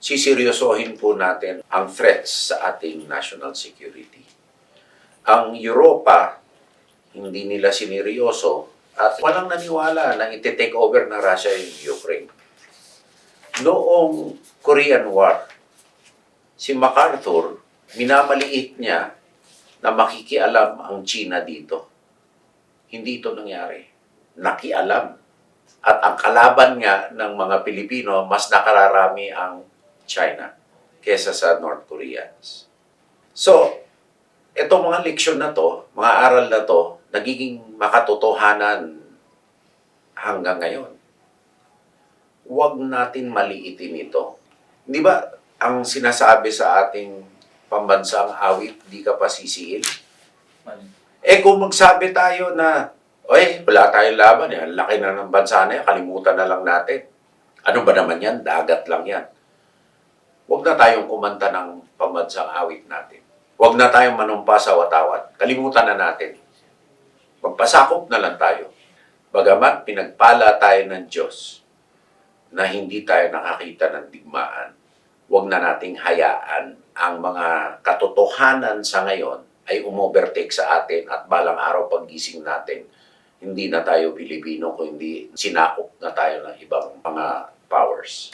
siseryosohin po natin ang threats sa ating national security. Ang Europa, hindi nila sineryoso at walang naniwala na iti-take over ng Russia yung Ukraine. Noong Korean War, si MacArthur, minamaliit niya na makikialam ang China dito. Hindi ito nangyari. Nakialam. At ang kalaban nga ng mga Pilipino, mas nakararami ang China kesa sa North Koreans. So, itong mga leksyon na to, mga aral na to, nagiging makatotohanan hanggang ngayon. Huwag natin maliitin ito. Di ba, ang sinasabi sa ating pambansang awit, di ka pa sisiil? Eh kung magsabi tayo na, oy, wala tayong laban, eh, ang laki na ng bansa na yan, kalimutan na lang natin. Ano ba naman yan? Dagat lang yan. Na tayong kumanta ng pambansang awit natin. Huwag na tayong manumpa sa watawat. Kalimutan na natin. Magpasakop na lang tayo. Bagamat pinagpala tayo ng Diyos na hindi tayo nakakita ng digmaan, huwag na nating hayaan ang mga katotohanan sa ngayon ay umovertake sa atin at balang araw paggising natin, hindi na tayo Pilipino kundi sinakop na tayo ng ibang mga powers.